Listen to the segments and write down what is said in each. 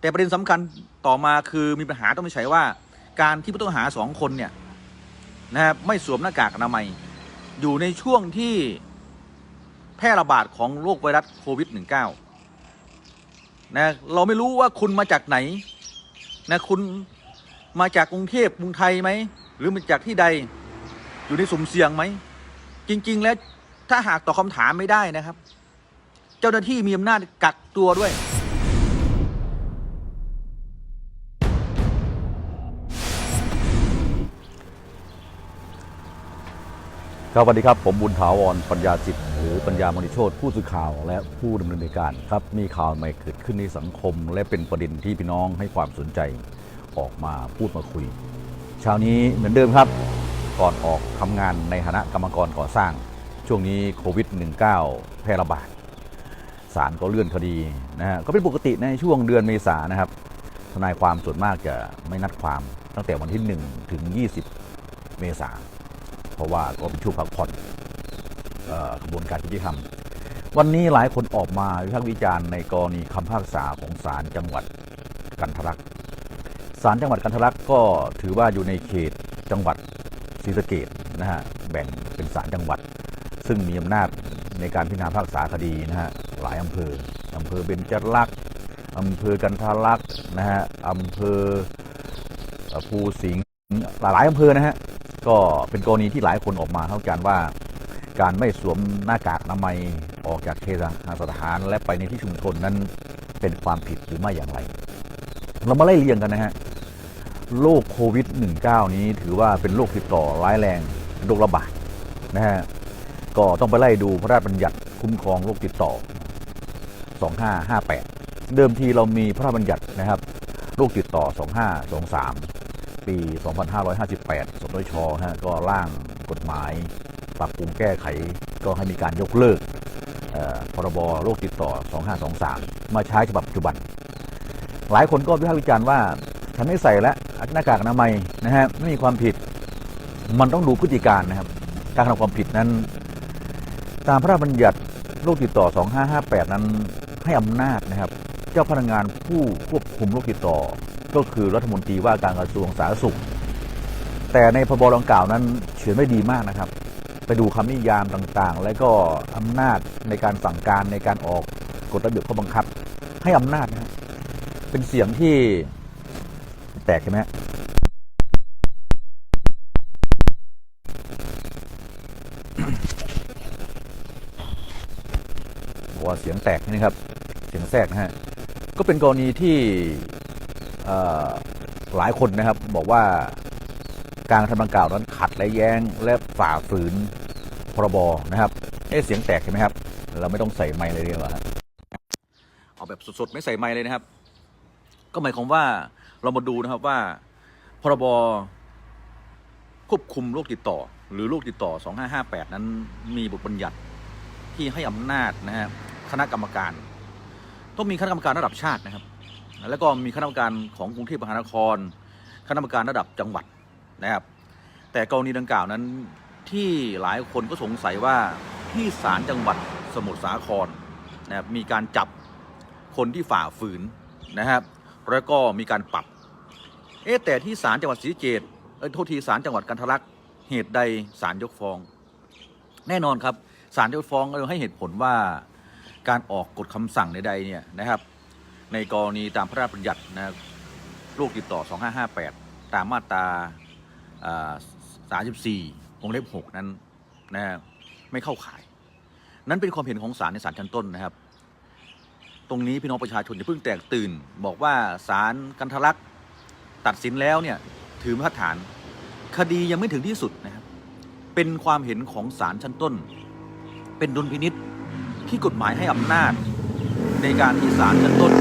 แต่ประเด็นสำคัญต่อมาคือมีปัญหาต้องไม่ใช่ว่า การที่ผู้ต้องหาสองคนเนี่ยนะครับไม่สวมหน้ากากอนามัย อยู่ในช่วงที่แพร่ระบาดของโรคไวรัสโควิด -19 นะเราไม่รู้ว่าคุณมาจากไหนนะคุณมาจากกรุงเทพกรุงไทยไหม หรือมาจากที่ใดอยู่ในสุ่มเสี่ยงไหม จริง ๆ แล้วถ้าหากตอบคำถามไม่ได้นะครับ เจ้าหน้าที่มีอำนาจกักตัวด้วย ครับสวัสดีครับ ผมบุญถาวรปัญญาจิต หรือปัญญามณิโชตผู้สื่อข่าวและผู้ดำเนินรายการครับมีข่าวใหม่เกิดขึ้นในสังคม และเป็นประเด็นที่พี่น้องให้ความสนใจออกมาพูดมาคุย เช้านี้เหมือนเดิมครับ ก่อนออกทำงานในฐานะกรรมกรก่อสร้าง ช่วงนี้โควิด -19 แพร่ระบาดศาลก็เลื่อนคดีนะฮะก็เป็นปกติในช่วงเดือนเมษานนะครับทนายความส่วนมากจะไม่นัดความตั้งแต่วันที่ 1 ถึง 20 เมษายน เพราะว่าก็เป็นช่วงพักผ่อนกระบวนการยุติธรรม วันนี้หลายคนออกมาวิพากษ์วิจารณ์ในกรณีคำพิพากษาของศาลจังหวัดกันทรลักษ์ศาลจังหวัดกันทรลักษ์ก็ถือว่าอยู่ในเขตจังหวัดศรีสะเกดนะฮะแบ่งเป็นศาลจังหวัด ซึ่งมีอำนาจในการพิจารณาพิพากษาคดีนะฮะหลายอำเภออำเภอเบญจรักษ์อำเภอกันทรลักษ์นะฮะอำเภอภูสิงห์หลายอำเภอนะฮะ ก็เป็นกรณีที่หลายคนออกมาเท่ากันว่า การไม่สวมหน้ากากอนามัยออกจากเคหสถานและไปในที่ชุมชนนั้นเป็นความผิดหรือไม่อย่างไร เรามาไล่เรียงกันนะฮะโรคโควิด -19 นี้ถือว่าเป็นโรคติดต่อร้ายแรงโรคระบาดนะฮะก็ต้องไปไล่ดูพระราชบัญญัติคุ้มครองโรคติดต่อ 2558 เดิมทีเรามีพระราชบัญญัตินะครับโรคติดต่อ 2523 ปี 2558 สนชฮะก็ร่างกฎหมาย ปรับปรุงแก้ไขก็ให้มีการยกเลิกเอ่อพรบโรคติดต่อ 2523 มาใช้ฉบับปัจจุบัน หลายคนก็วิพากษ์วิจารณ์ว่าฉันไม่ใส่แล้วหน้ากากอนามัยนะฮะไม่มีความผิด มันต้องดูพฤติการนะครับ การกระทำความผิดนั้น ตามพระราชบัญญัติโรคติดต่อ 2558 นั้นให้อำนาจนะครับ เจ้าพนักงานผู้ควบคุมโรคติดต่อ ก็คือรัฐมนตรีว่าการกระทรวงสาธารณสุข แต่ในพรบดังกล่าวนั้นเขียนไม่ดีมากนะครับ ไปดูคำนิยามต่างๆ และก็อำนาจในการสั่งการในการออกกฎระเบียบข้อบังคับ ให้อำนาจนะครับเป็นเสียงที่แตกใช่ไหมฮะบว่าเสียงแตกนะครับ เสียงแทรกนะฮะ ก็เป็นกรณีที่ หลายคนนะครับบอกว่าการทำดังกล่าวนั้นขัดและแย้งและฝ่าฝืนพรบนะครับเอ๊ะเสียงแตกใช่ไหมครับ เราไม่ต้องใส่ไมค์เลยดีกว่าเอาแบบสดๆ ไม่ใส่ไม้เลยนะครับ ก็หมายความว่าเรามาดูนะครับว่าพรบควบคุมโรคติดต่อ หรือโรคติดต่อ 2558 นั้นมีบทบัญญัติที่ให้อำนาจนะฮะคณะกรรมการ ต้องมีคณะกรรมการระดับชาตินะครับ แล้วก็มีคณะกรรมการของกรุงเทพมหานคร คณะกรรมการระดับจังหวัดนะครับ แต่กรณีดังกล่าวนั้นที่หลายคนก็สงสัยว่าที่ศาลจังหวัดสมุทรสาครนะครับมีการจับคนที่ฝ่าฝืนนะครับแล้วก็มีการปรับ เอ๊แต่ที่ศาลจังหวัดศรีเกตเอ้ยโทษทีศาลจังหวัดกันทลักเหตุใดศาลยกฟ้อง แน่นอนครับศาลยกฟ้องก็ให้เหตุผลว่าการออกกฎคำสั่งใดๆเนี่ยนะครับ ในกรณีตามพระราชบัญญัตินะครับโรคติดต่อ 2558 ตามมาตราอ่า34วงเล็บ 6 นั้นนะไม่เข้าข่าย นั้นเป็นความเห็นของศาลในศาลชั้นต้นนะครับ ตรงนี้พี่น้องประชาชนอย่าเพิ่งแตกตื่น บอกว่าศาลกันทลักษ์ตัดสินแล้วเนี่ยถือมาตรฐาน คดียังไม่ถึงที่สุดนะครับ เป็นความเห็นของศาลชั้นต้น เป็นดุลพินิษที่กฎหมายให้อำนาจในการที่ศาลชั้นต้น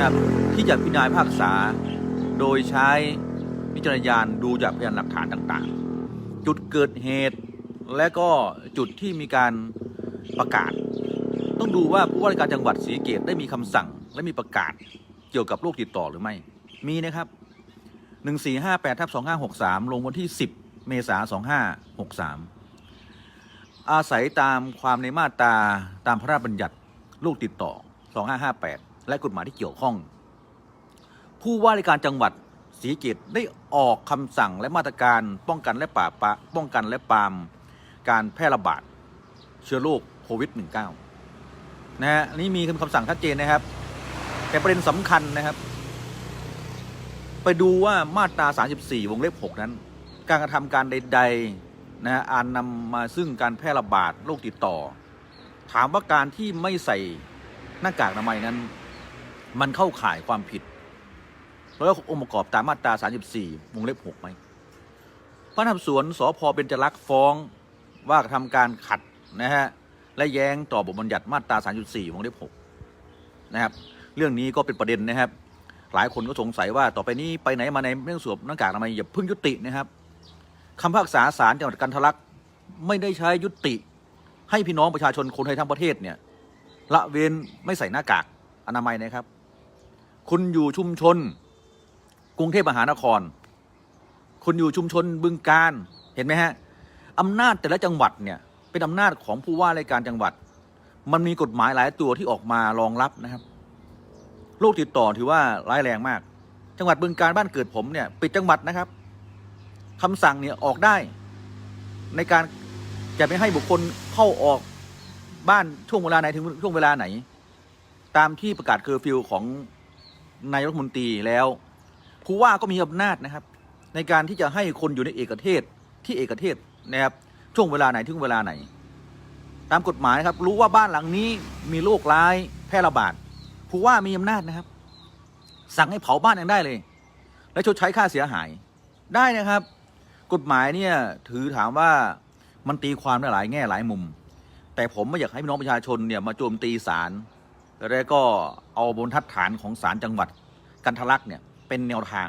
นะครับ ที่จะพิจารณาพิพากษา โดยใช้วิจารณญาณดูจากพยานหลักฐานต่างๆ จุดเกิดเหตุ และก็จุดที่มีการประกาศ ต้องดูว่าผู้ว่าราชการจังหวัดศรีเกตได้มีคำสั่งและมีประกาศเกี่ยวกับโรคติดต่อหรือไม่ มีนะครับ 1458ทับ2563 ลงวันที่ 10 เมษายน2563 อาศัยตามความในมาตราตามพระราชบัญญัติโรคติดต่อ2558 และกฎหมายที่เกี่ยวข้อง ผู้ว่าราชการจังหวัดศรีสะเกตได้ออกคำสั่งและมาตรการป้องกันและปราบปรามป้องกันและปรามการแพร่ระบาดเชื้อโรคโควิด -19 นะฮะนนี่มีคำสั่งชัดเจนนะครับ แต่ประเด็นสำคัญนะครับ ไปดูว่ามาตรา 34 วงเล็บ 6 นั้น การกระทำการใด ๆ นะฮะอาจนำมาซึ่งการแพร่ระบาดโรคติดต่อ ถามว่าการที่ไม่ใส่หน้ากากอนามัยนั้น มันเข้าข่ายความผิดแล้วองค์ประกอบตามมาตรา 34วงเล็บ6ไหมพนักงานสอบสวนสพเบญจลักษ์ฟ้องว่ากระทำการขัดนะฮะและแย้งต่อบทบัญญัติมาตรา 34วงเล็บ6นะครับ เรื่องนี้ก็เป็นประเด็นนะครับ หลายคนก็สงสัยว่าต่อไปนี้ไปไหนมาไหนไม่ต้องสวมหน้ากากอนามัยอย่าเพิ่งยุตินะครับคำพิพากษาศาลจังหวัดกันทะลักไม่ได้ใช้ยุติ ให้พี่น้องประชาชนคนไทยทั้งประเทศเนี่ยละเว้นไม่ใส่หน้ากากอนามัยนะครับ คุณอยู่ชุมชน กรุงเทพมหานคร คุณอยู่ชุมชนบึงการเห็นไหมฮะอำนาจแต่ละจังหวัดเนี่ยเป็นอำนาจของผู้ว่าราชการจังหวัด มันมีกฎหมายหลายตัวที่ออกมารองรับนะครับโรคติดต่อถือว่าร้ายแรงมาก จังหวัดบึงการบ้านเกิดผมเนี่ยปิดจังหวัดนะครับคำสั่งเนี่ยออกได้ ในการจะไม่ให้บุคคลเข้าออกบ้านช่วงเวลาไหนถึงช่วงเวลาไหน ตามที่ประกาศเคอร์ฟิวของ นายรัฐมนตรีแล้วผู้ว่าก็มีอำนาจนะครับ ในการที่จะให้คนอยู่ในเอกเทศที่เอกเทศนะครับช่วงเวลาไหนถึงเวลาไหน ตามกฎหมายครับ รู้ว่าบ้านหลังนี้มีโรคร้ายแพร่ระบาดผู้ว่ามีอำนาจนะครับ สั่งให้เผาบ้านยังได้เลย และชดใช้ค่าเสียหายได้นะครับ กฎหมายเนี่ยถือถามว่ามันตีความได้หลายแง่หลายมุม แต่ผมไม่อยากให้พี่น้องประชาชนเนี่ยมาโจมตีศาลแล้วก็ เอาบนทัดฐานของศาลจังหวัด กันทะลักเนี่ยเป็นแนวทาง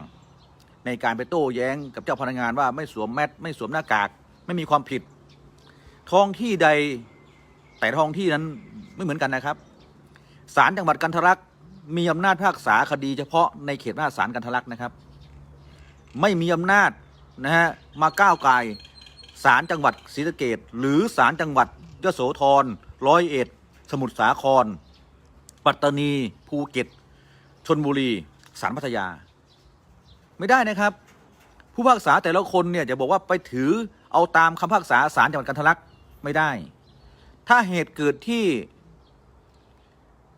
ในการไปโต้แย้งกับเจ้าพนักงานว่าไม่สวมแมสไม่สวมหน้ากากไม่มีความผิด ท้องที่ใดแต่ท้องที่นั้นไม่เหมือนกันนะครับศาลจังหวัดกันทะลักมีอำนาจพิพากษาคดีเฉพาะในเขตหน้าศาลกันทะลักนะครับ ไม่มีอำนาจนะฮะมาก้าวไกลศาลจังหวัดศรีสะเกดหรือศาลจังหวัดยโสธรร้อยเอ็ด สมุทรสาคร ปัตตานี ภูเก็ต ชนบุรีศาลพัทยา ไม่ได้นะครับ ผู้พิพากษาแต่ละคนเนี่ยจะบอกว่าไปถือเอาตามคำพิพากษาศาลจังหวัดกันทลักไม่ได้ ถ้าเหตุเกิดที่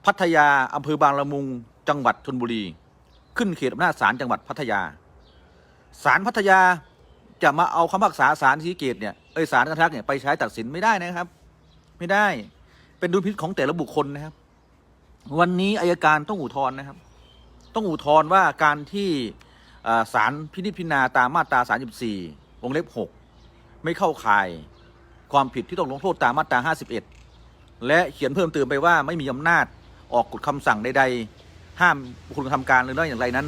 พัทยาอำเภอบางละมุง จังหวัดชนบุรี ขึ้นเขตอำนาจศาลจังหวัดพัทยาศาลพัทยาจะมาเอาคำพิพากษาศาลศรีสะเกตเนี่ยเอ้ยศาลกันทลักเนี่ยไปใช้ตัดสินไม่ได้นะครับ ไม่ได้เป็นดุลพินิจของแต่ละบุคคลนะครับ วันนี้อายการต้องอุทธรณ์นะครับ ต้องอุทธรณ์ว่าการที่อ่าศาลพินิจพิจารณาตามมาตรา 34วงเล็บ 6 ไม่เข้าข่ายความผิดที่ต้องลงโทษตามมาตรา 51 และเขียนเพิ่มเติมไปว่าไม่มีอำนาจออกกฎคำสั่งใดๆ ห้ามบุคคลทำการหรือไม่อย่างไรนั้น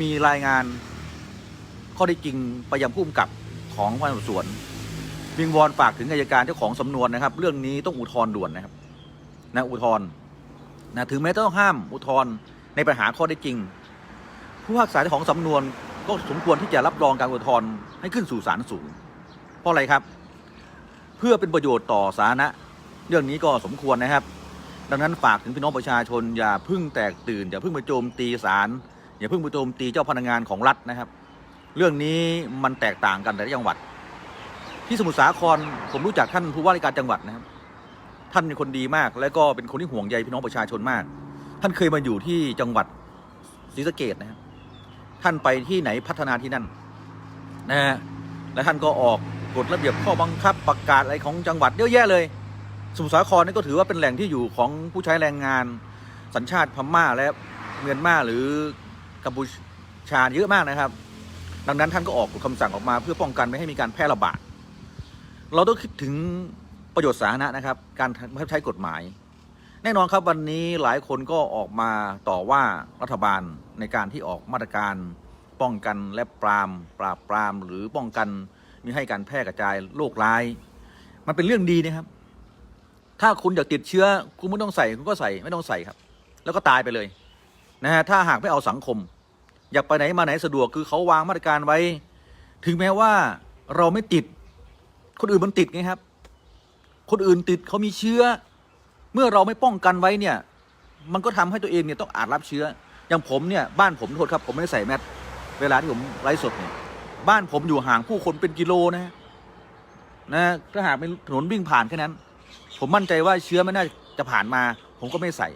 มีรายงานข้อได้จริงไปยังผู้กำกับของพนักงานสอบสวนวิงวอนฝากถึงอัยการเจ้าของสำนวนนะครับ เรื่องนี้ต้องอุทธรณ์ด่วนนะครับนะอุทธรณ์ นะถึงแม้จะต้องห้ามอุทธรณ์ในปัญหาข้อได้จริง ผู้พิพากษาของสำนวนก็สมควรที่จะรับรองการอุทธรณ์ให้ขึ้นสู่ศาลสูง เพราะอะไรครับ เพื่อเป็นประโยชน์ต่อสาธารณะเรื่องนี้ก็สมควรนะครับ ดังนั้นฝากถึงพี่น้องประชาชน อย่าพึ่งแตกตื่น อย่าพึ่งไปโจมตีศาลอย่าพึ่งไปโจมตีเจ้าพนักงานของรัฐนะครับ เรื่องนี้มันแตกต่างกันแต่ละจังหวัด ที่สมุทรสาครผมรู้จักท่านผู้ว่าราชการจังหวัดนะครับ ท่านเป็นคนดีมาก และก็เป็นคนที่ห่วงใยพี่น้องประชาชนมาก ท่านเคยมาอยู่ที่จังหวัดศรีสะเกดนะครับท่านไปที่ไหนพัฒนาที่นั่นนะฮะและท่านก็ออกกฎระเบียบข้อบังคับประกาศอะไรของจังหวัดเยอะแยะเลยสมุทรสาครนี่ก็ถือว่าเป็นแหล่งที่อยู่ของผู้ใช้แรงงาน สัญชาติพม่าและเมียนมาหรือกัมพูชาเยอะมากนะครับ ดังนั้นท่านก็ออกกฎคำสั่งออกมาเพื่อป้องกันไม่ให้มีการแพร่ระบาด เราต้องคิดถึง ประโยชน์สาธารณะนะครับ การใช้กฎหมาย แน่นอนครับวันนี้หลายคนก็ออกมาต่อว่ารัฐบาลในการที่ออกมาตรการป้องกันและปราม ปราบปราม หรือป้องกันไมีให้การแพร่กระจายโรคร้าย มันเป็นเรื่องดีนะครับ ถ้าคุณอยากติดเชื้อคุณไม่ต้องใส่คุณก็ใส่ไม่ต้องใส่ครับ แล้วก็ตายไปเลยนะฮะถ้าหากไม่เอาสังคม อยากไปไหนมาไหนสะดวกคือเขาวางมาตรการไว้ ถึงแม้ว่าเราไม่ติดคนอื่นมันติดไงครับ คนอื่นติดเขามีเชื้อ เมื่อเราไม่ป้องกันไว้เนี่ย มันก็ทำให้ตัวเองเนี่ยต้องอาจรับเชื้อ อย่างผมเนี่ยบ้านผมโทษครับ ผมไม่ได้ใส่แมสเวลาที่ผมไลฟ์สดเนี่ยบ้านผมอยู่ห่างผู้คนเป็นกิโลนะ นะถ้าหากเป็นถนนวิ่งผ่านแค่นั้น ผมมั่นใจว่าเชื้อไม่น่าจะผ่านมา ผมก็ไม่ใส่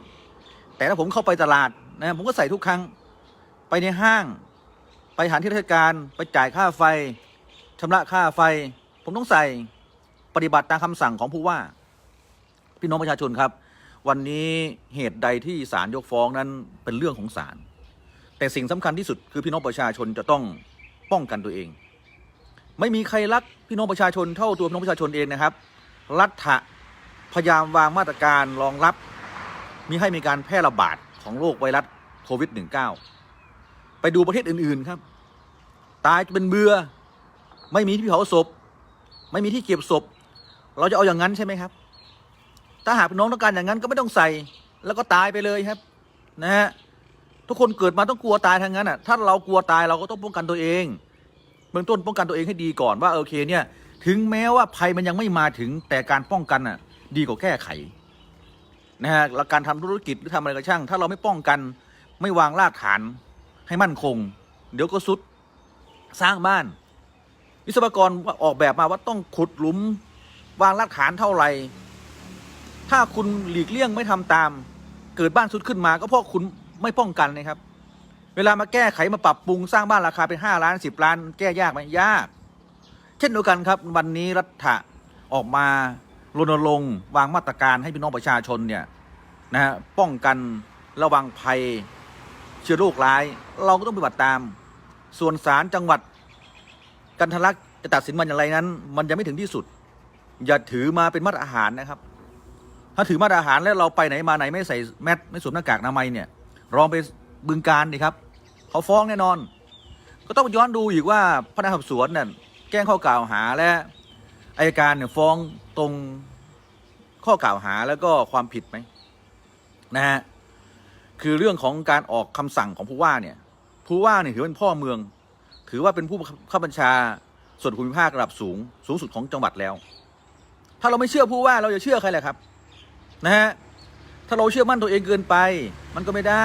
แต่ถ้าผมเข้าไปตลาดนะผมก็ใส่ทุกครั้ง ไปในห้าง ไปสถานที่ราชการไปจ่ายค่าไฟชำระค่าไฟ ผมต้องใส่ ปฏิบัติตามคำสั่งของผู้ว่า พี่น้องประชาชนครับ วันนี้เหตุใดที่ศาลยกฟ้องนั้นเป็นเรื่องของศาลแต่สิ่งสำคัญที่สุดคือพี่น้องประชาชนจะต้องป้องกันตัวเอง ไม่มีใครรักพี่น้องประชาชนเท่าตัวพี่น้องประชาชนเองนะครับ รัฐะพยายามวางมาตรการรองรับมิให้มีการแพร่ระบาดของโรคไวรัสโควิด -19 ไปดูประเทศอื่นๆครับ ตายจะเป็นเบือ ไม่มีที่เผาศพ ไม่มีที่เก็บศพ เราจะเอาอย่างนั้นใช่ไหมครับ ถ้าหากน้องต้องการอย่างนั้นก็ไม่ต้องใส่ แล้วก็ตายไปเลยครับ นะฮะทุกคนเกิดมาต้องกลัวตายทางนั้นอะ ถ้าเรากลัวตายเราก็ต้องป้องกันตัวเองเบื้องต้นป้องกันตัวเองให้ดีก่อนว่าโอเคเนี่ย ถึงแม้ว่าภัยมันยังไม่มาถึงแต่การป้องกันอะ ดีกว่าแก้ไขนะฮะแล้วการทำธุรกิจหรือทำอะไรก็ช่าง ถ้าเราไม่ป้องกันไม่วางรากฐานให้มั่นคง เดี๋ยวก็สุดสร้างบ้าน วิศวกรออกแบบมาว่าต้องขุดหลุม วางรากฐานเท่าไหร่ ถ้าคุณหลีกเลี่ยงไม่ทำตาม เกิดบ้านสุดขึ้นมา ก็เพราะคุณไม่ป้องกันนะครับ เวลามาแก้ไขมาปรับปรุงสร้างบ้านราคาเป็นห้าล้านสิบล้าน แก้ยากไหมยาก เช่นเดียวกันครับ วันนี้รัฐะออกมารณรงค์วางมาตรการให้พี่น้องประชาชนเนี่ยนะฮะป้องกันระวังภัยเชื้อโรคร้าย เราก็ต้องปฏิบัติตาม ส่วนศาลจังหวัด กันทลักจะตัดสินมันอย่างไรนั้น มันยังไม่ถึงที่สุด อย่าถือมาเป็นมาตรฐานนะครับ ถ้าถือมาตรฐานแล้วเราไปไหนมาไหนไม่ใส่แมสไม่สวมหน้ากากอนามัยเนี่ยลองไปบึงการดิครับเขาฟ้องแน่นอน ก็ต้องย้อนดูอีกว่าพนักงานสอบสวนเนี่ยแจ้งข้อกล่าวหาและอายการเนี่ยฟ้องตรงข้อกล่าวหาแล้วก็ความผิดไหมนะฮะคือเรื่องของการออกคำสั่งของผู้ว่าเนี่ยผู้ว่าเนี่ยถือเป็นพ่อเมือง ถือว่าเป็นผู้ข้าบัญชาส่วนภูมิภาคระดับสูง สูงสุดของจังหวัดแล้ว ถ้าเราไม่เชื่อผู้ว่าเราจะเชื่อใครแหละครับ นะฮะถ้าเราเชื่อมั่นตัวเองเกินไป มันก็ไม่ได้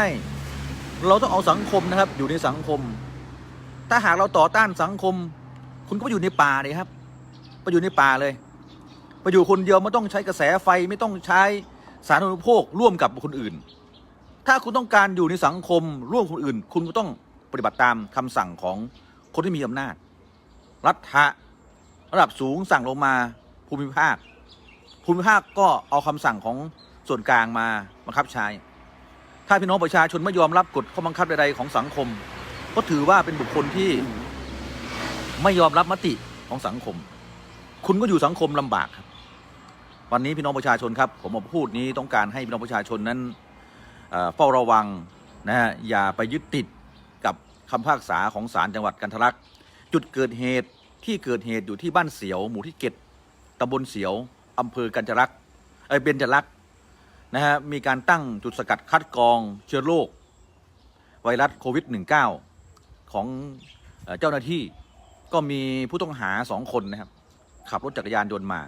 เราต้องเอาสังคมนะครับ อยู่ในสังคม ถ้าหากเราต่อต้านสังคม คุณก็ไปอยู่ในป่าเลยครับ ไปอยู่ในป่าเลยไปอยู่คนเดียวไม่ต้องใช้กระแสไฟไม่ต้องใช้สาธารณูปโภคร่วมกับคนอื่น ถ้าคุณต้องการอยู่ในสังคมร่วมคนอื่น คุณก็ต้องปฏิบัติตามคำสั่งของคนที่มีอำนาจ รัฐะระดับสูงสั่งลงมาภูมิภาค ภูมิภาคก็เอาคำสั่งของส่วนกลางมาบังคับใช้ ถ้าพี่น้องประชาชนไม่ยอมรับกฎข้อบังคับใดๆของสังคม ก็ถือว่าเป็นบุคคลที่ไม่ยอมรับมติของสังคม คุณก็อยู่สังคมลำบากครับ วันนี้พี่น้องประชาชนครับ ผมมาพูดนี้ต้องการให้พี่น้องประชาชนนั้นเฝ้าระวังนะฮะอย่าไปยึดติดกับคำพิพากษาของศาลจังหวัดกันทลักจุดเกิดเหตุที่เกิดเหตุอยู่ที่บ้านเสียว หมู่ที่เจ็ดตำบลเสียว อำเภอกันจรักษ์เอเบญจรักนะฮะมีการตั้งจุดสกัดคัดกรองเชื้อโรคไวรัสโควิด -19 ของเอ่อเจ้าหน้าที่ก็มีผู้ต้องหาสองคนนะครับขับรถจักรยานยนต์มา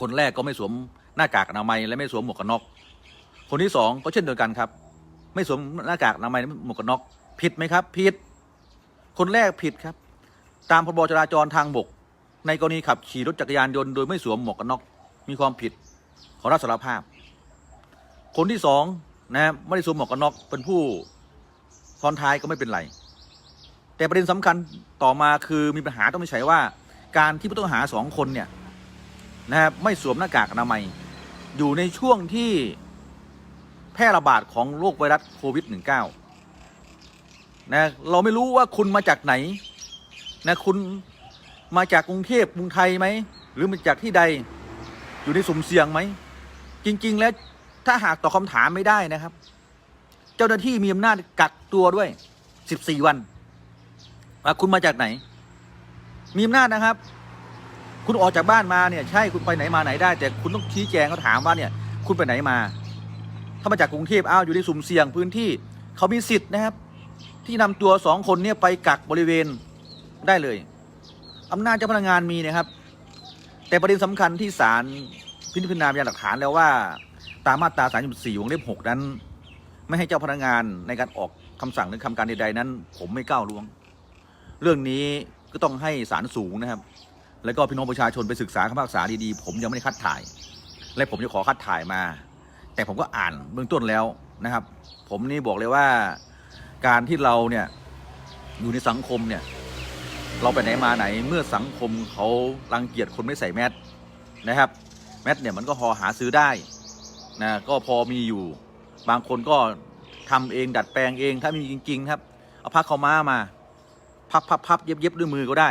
คนแรกก็ไม่สวมหน้ากากอนามัยและไม่สวมหมวกกันน็อกคนที่สองก็เช่นเดียวกันครับ ไม่สวมหน้ากากอนามัยและหมวกกันน็อกผิดไหมครับผิด คนแรกผิดครับ ตามพรบจราจรทางบก ในกรณีขับขี่รถจักรยานยนต์โดยไม่สวมหมวกกันน็อกมีความผิดขอรับสารภาพ คนที่สองนะไม่ได้สวมหมวกกันน็อกเป็นผู้ซ้อนท้ายก็ไม่เป็นไร แต่ประเด็นสำคัญต่อมาคือมีปัญหาต้องไม่ใช่ว่า การที่ผู้ต้องหาสองคนเนี่ยนะครับไม่สวมหน้ากากอนามัย อยู่ในช่วงที่แพร่ระบาดของโรคไวรัสโควิด -19 นะเราไม่รู้ว่าคุณมาจากไหนนะคุณ มาจากกรุงเทพกรุงไทยไหม หรือมาจากที่ใด อยู่ในสุ่มเสี่ยงไหม จริง ๆ แล้วถ้าหากตอบคำถามไม่ได้นะครับ เจ้าหน้าที่มีอำนาจกักตัวด้วย 14 วันว่าคุณมาจากไหน มีอำนาจนะครับ คุณออกจากบ้านมาเนี่ย ใช่คุณไปไหนมาไหนได้ แต่คุณต้องชี้แจงเขาถามว่าเนี่ย คุณไปไหนมา ถ้ามาจากกรุงเทพอ้าวอยู่ในสุ่มเสี่ยงพื้นที่เขามีสิทธิ์นะครับ ที่นำตัวสองคนเนี่ยไปกักบริเวณได้เลย อำนาจเจ้าพนักงานมีนะครับ แต่ประเด็นสำคัญที่ศาลพิจารณาพยานหลักฐานแล้วว่า ตามมาตรา34วงเล็บ6นั้น ไม่ให้เจ้าพนักงานในการออกคำสั่งหรือคำการใดๆนั้น ผมไม่ก้าวล่วง เรื่องนี้ก็ต้องให้ศาลสูงนะครับ แล้วก็พี่น้องประชาชนไปศึกษาคำพิพากษาดีๆผมยังไม่ได้คัดถ่าย และผมจะขอคัดถ่ายมา แต่ผมก็อ่านเบื้องต้นแล้วนะครับ ผมนี่บอกเลยว่าการที่เราเนี่ยอยู่ในสังคมเนี่ย เราไปไหนมาไหนเมื่อสังคมเขารังเกียจคนไม่ใส่แมสนะครับ แมสเนี่ยมันก็พอหาซื้อได้นะก็พอมีอยู่ บางคนก็ทำเองดัดแปลงเองถ้ามีจริง ๆ ครับ เอาผ้าขาม้ามา พับพับพับเย็บเย็บด้วยมือก็ได้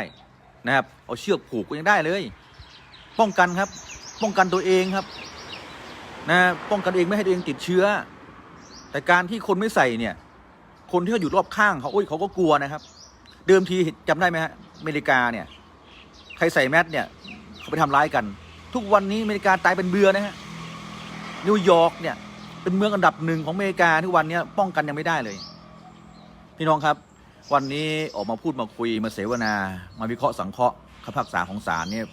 นะครับ เอาเชือกผูกก็ยังได้เลย ป้องกันครับ ป้องกันตัวเองครับ นะป้องกันเองไม่ให้ตัวเองติดเชื้อ แต่การที่คนไม่ใส่เนี่ย คนที่เขาอยู่รอบข้างเขาโอ้ยเขาก็กลัวนะครับ เดิมทีจำได้ไหมฮะอเมริกาเนี่ยใครใส่แมสเนี่ยเขาไปทำร้ายกัน ทุกวันนี้อเมริกาตายเป็นเบือนะฮะนิวยอร์กเนี่ยเป็นเมืองอันดับหนึ่งของอเมริกาทุกวันนี้ป้องกันยังไม่ได้เลย พี่น้องครับ วันนี้ออกมาพูดมาคุยมาเสวนา มาวิเคราะห์สังเคราะห์คำพิพากษาของศาลเนี่ย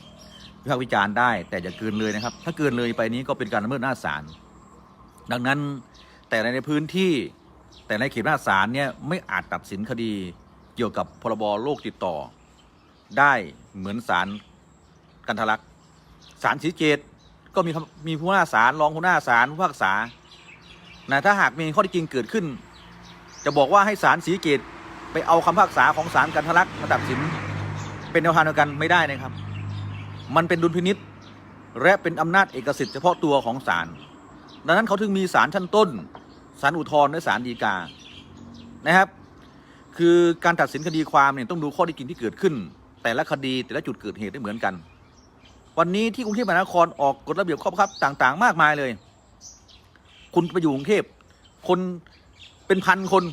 วิพากษ์วิจารณ์ได้ แต่อย่าเกินเลยนะครับ ถ้าเกินเลยไปนี้ก็เป็นการละเมิดหน้าศาลดังนั้นแต่ในพื้นที่แต่ในเขตหน้าศาลเนี่ยไม่อาจตัดสินคดี เกี่ยวกับพรบโรคติดต่อ ได้เหมือนศาลกันทะลักศาลศรีเกตก็มีมีผู้หน้าศาลรองผู้หน้าศาลผู้พิพากษานะถ้าหากมีข้อที่จริงเกิดขึ้น จะบอกว่าให้ศาลศรีเกตไปเอาคำพิพากษาของศาลกันทะลักมาตัดสิน เป็นแนวทางเดียวกันไม่ได้นะครับ มันเป็นดุลพินิษและเป็นอำนาจเอกสิทธิ์เฉพาะตัวของศาลดังนั้นเขาถึงมีศาลชั้นต้นศาลอุทธรณ์และศาลฎีกานะครับ คือการตัดสินคดีความเนี่ยต้องดูข้อที่จริงที่เกิดขึ้น แต่ละคดีแต่ละจุดเกิดเหตุไม่เหมือนกัน วันนี้ที่กรุงเทพมหานครออกกฎระเบียบข้อบังคับต่าง ๆ มากมายเลย คุณไปอยู่กรุงเทพคนเป็นพันคน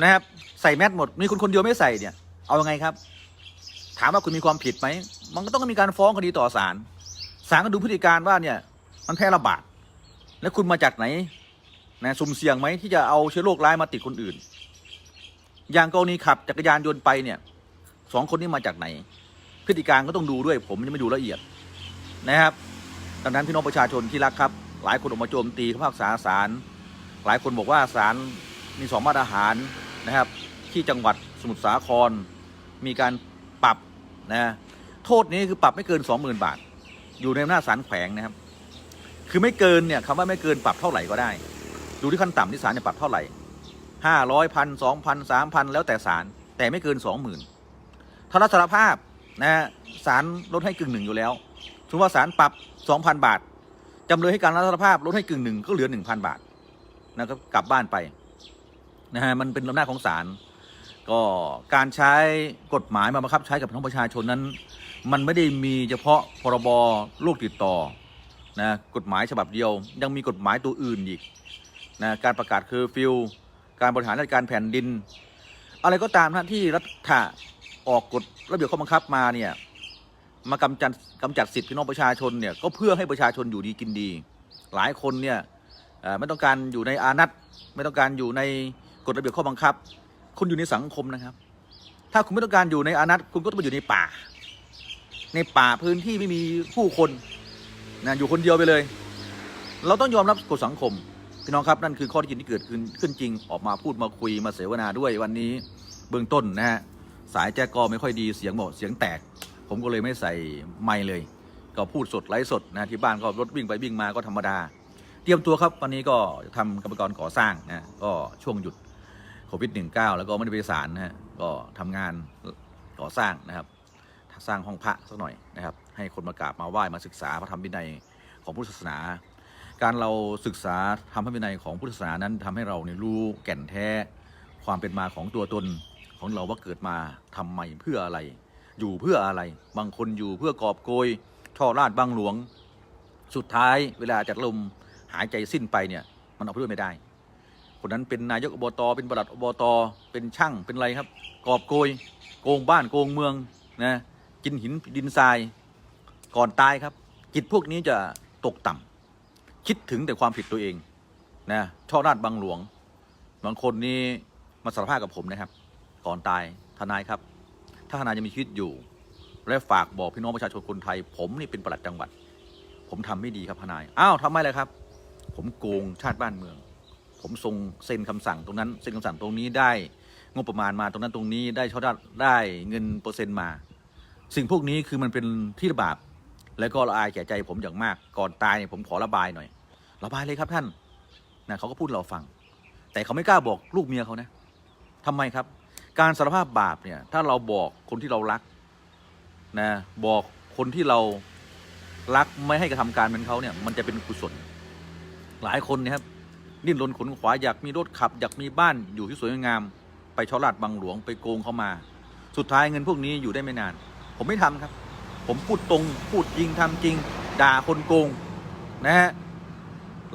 นะครับใส่แมสหมด มีคนคนเดียวไม่ใส่เนี่ย เอายังไงครับ ถามว่าคุณมีความผิดไหมมันก็ต้องมีการฟ้องคดีต่อศาลศาลก็ดูพฤติการว่าเนี่ย มันแพร่ระบาด แล้วคุณมาจากไหนนะสุ่มเสี่ยงไหมที่จะเอาเชื้อโรคร้ายมาติดคนอื่น อย่างกรณีขับจักรยานยนต์ไปเนี่ยสองคนนี้มาจากไหน พฤติการก็ต้องดูด้วย ผมยังไม่ดูละเอียดนะครับ ดังนั้นพี่น้องประชาชนที่รักครับ หลายคนออกมาโจมตีคำพิพากษาศาลหลายคนบอกว่าศาลมีสองมาตรฐานนะครับ ที่จังหวัดสมุทรสาคร มีการปรับนะโทษนี้คือปรับไม่เกิน 20,000 บาท อยู่ในอำนาจศาลแขวงนะครับ คือไม่เกินเนี่ยคำว่าไม่เกินปรับเท่าไหร่ก็ได้ ดูที่ขั้นต่ำที่ศาลจะปรับเท่าไหร่ ห้าร้อยพันสองพันสามพันแล้วแต่ศาลแต่ไม่เกินสองหมื่นถ้ารับสารภาพนะฮะศาลลดให้กึ่งหนึ่งอยู่แล้วสมมติว่าศาลปรับสองพันบาทจำเลยให้การรับสารภาพลดให้กึ่งหนึ่งก็เหลือหนึ่งพันบาทนะครับกลับบ้านไปนะฮะมันเป็นอำนาจของศาลก็การใช้กฎหมายมาบังคับใช้กับพี่น้องประชาชนนั้น มันไม่ได้มีเฉพาะพรบโรคติดต่อนะกฎหมายฉบับเดียว ยังมีกฎหมายตัวอื่นอีกนะการประกาศเคอฟิว การบริหารราชการแผ่นดิน อะไรก็ตามนะที่รัฐะออกกฎระเบียบข้อบังคับมาเนี่ยมากำจัดกำจัดสิทธิพี่น้องประชาชนเนี่ยก็เพื่อให้ประชาชนอยู่ดีกินดี หลายคนเนี่ยไม่ต้องการอยู่ในอานัตไม่ต้องการอยู่ในกฎระเบียบข้อบังคับ คุณอยู่ในสังคมนะครับ ถ้าคุณไม่ต้องการอยู่ในอานัตคุณก็ต้องไปอยู่ในป่า ในป่าพื้นที่ไม่มีผู้คนนะอยู่คนเดียวไปเลย เราต้องยอมรับกฎสังคม พี่น้องครับนั่นคือข้อที่จริงที่เกิดขึ้นขึ้นจริงออกมาพูดมาคุยมาเสวนาด้วยวันนี้เบื้องต้นนะฮะสายแจ้ก็ไม่ค่อยดีเสียงหมดเสียงแตก ผมก็เลยไม่ใส่ไมเลย ก็พูดสดไลฟ์สดนะที่บ้านก็รถวิ่งไปวิ่งมาก็ธรรมดา เตรียมตัวครับวันนี้ก็ทำกรรมกรก่อสร้างนะก็ช่วงหยุดโควิด -19 แล้วก็ไม่ได้ไปศาลนะฮะก็ทำงานก่อสร้างนะครับสร้างห้องพระสักหน่อยนะครับให้คนมากราบมาไหว้มาศึกษาพระธรรมวินัยของพุทธศาสนา การเราศึกษาธรรมวินัยของพุทธศาสนานั้นทำให้เราเนี่ยรู้แก่นแท้ ความเป็นมาของตัวตนของเราว่าเกิดมาทำไมเพื่ออะไร อยู่เพื่ออะไร บางคนอยู่เพื่อกอบโกย ช่อราดบังหลวง สุดท้ายเวลาจัดลมหายใจสิ้นไปเนี่ยมันเอาไปด้วยไม่ได้ คนนั้นเป็นนายกอบตเป็นประหลัดอบตเป็นช่างเป็นอะไรครับ กอบโกย โกงบ้านโกงเมืองนะกินหินดินทรายก่อนตายครับจิตพวกนี้จะตกต่ำ คิดถึงแต่ความผิดตัวเองนะช่อราดบังหลวง บางคนนี่มาสารภาพกับผมนะครับ ก่อนตายทนายครับ ถ้าทนายยังมีชีวิตอยู่ และฝากบอกพี่น้องประชาชนคนไทย ผมนี่เป็นปลัดจังหวัด ผมทำไม่ดีครับทนาย อ้าวทำไมเลยครับ ผมโกงชาติบ้านเมือง ผมทรงเซ็นคำสั่งตรงนั้น เซ็นคำสั่งตรงนี้ได้งบประมาณมาตรงนั้นตรงนี้ได้ช่อได้ได้เงินเปอร์เซ็นต์มา สิ่งพวกนี้คือมันเป็นที่ระบาป แล้วก็ละอายแก่ใจผมอย่างมากก่อนตายเนี่ยผมขอระบายหน่อย ระบายเลยครับท่านนะเขาก็พูดเราฟัง แต่เขาไม่กล้าบอกลูกเมียเขานะทำไมครับ การสารภาพบาปเนี่ย ถ้าเราบอกคนที่เรารักนะบอกคนที่เรารักไม่ให้กระทำการเหมือนเขาเนี่ย มันจะเป็นกุศล หลายคนเนี่ยครับดิ้นรนขนขวาอยากมีรถขับ อยากมีบ้านอยู่ที่สวยงาม ไปชอลาดบังหลวงไปโกงเขามา สุดท้ายเงินพวกนี้อยู่ได้ไม่นาน ผมไม่ทำครับ ผมพูดตรงพูดจริงทำจริง ด่าคนโกงนะฮะ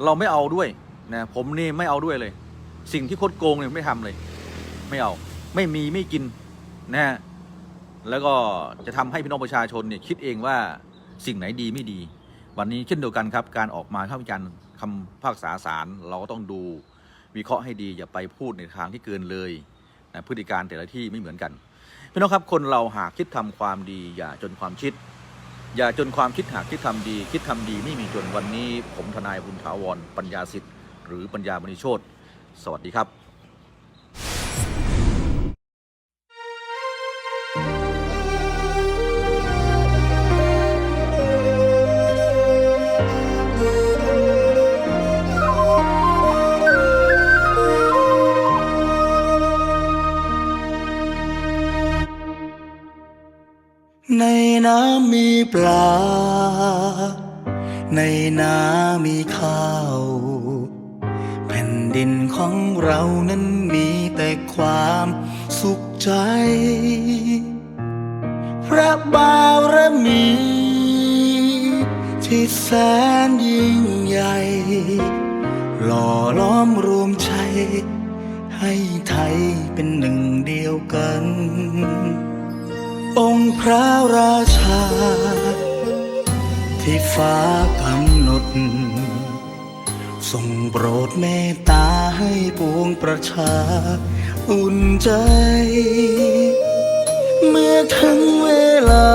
เราไม่เอาด้วยนะผมนี่ไม่เอาด้วยเลย สิ่งที่โคดโกงเนี่ยไม่ทำเลย ไม่เอาไม่มีไม่กินนะฮะแล้วก็จะทำให้พี่น้องประชาชนเนี่ยคิดเองว่าสิ่งไหนดีไม่ดี วันนี้เช่นเดียวกันครับ การออกมาข้าวิจารณ์คำพิพากษาศาลเราก็ต้องดูวิเคราะห์ให้ดีอย่าไปพูดในทางที่เกินเลยนะพฤติการแต่ละที่ไม่เหมือนกัน พี่น้องครับคนเราหากคิดทำความดี อย่าจนความคิด อย่าจนความคิดหากคิดทำดี คิดทำดีไม่มีจนวันนี้ ผมทนายบุญถาวรปัญญาสิทธิ์หรือปัญญามณีโชตสวัสดีครับ ที่แสนยิ่งใหญ่ หล่อล้อมรวมใจให้ไทยเป็นหนึ่งเดียวกัน องค์พระราชา ที่ฟ้ากำหนดทรงโปรดเมตตาให้ปวงประชา อุ่นใจ เมื่อถึงเวลา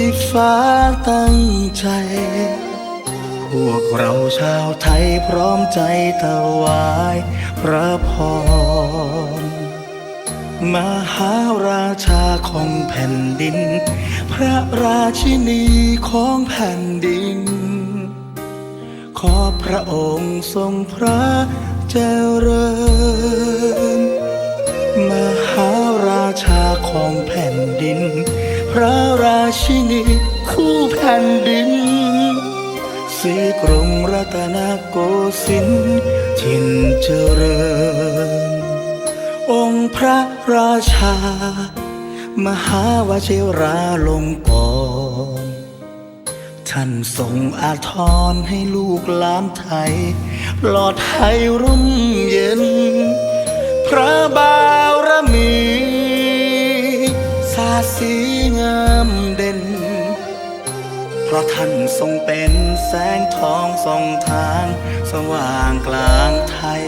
ที่ฟ้าตั้งใจ พวกเราชาวไทยพร้อมใจถวายพระพร มหาราชาของแผ่นดิน พระราชินีของแผ่นดิน ขอพระองค์ทรงพระเจริญ มหาราชาของแผ่นดิน ระราชินีคู่แผ่นดินสีกรุงรัตนโกสินทร์ถิ่นเจริญ องค์พระราชา มหาวชิราลงกรท่านทรงอาทรให้ลูกหลานไทย ปลอดภัยร่มเย็น พระบารมี สาดสีงามเด่น เพราะท่านทรงเป็นแสงทองส่องทาง สว่างกลางไทย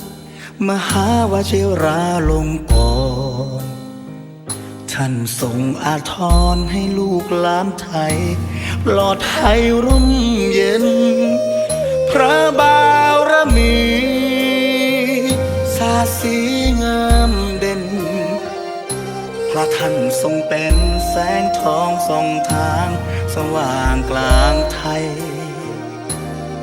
มหาวชิราลงกรท่านทรงอาทรให้ลูกหลานไทย ปลอดภัยร่มเย็น พระบารมีสาสีงามเด่น พระท่านทรงเป็นแสงทองส่องทาง สว่างกลางไทย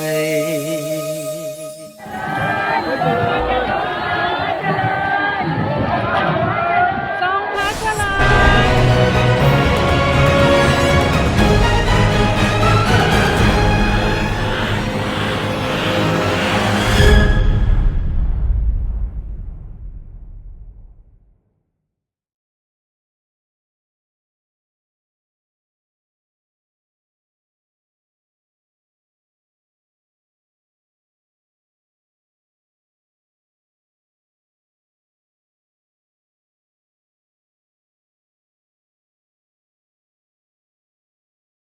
ย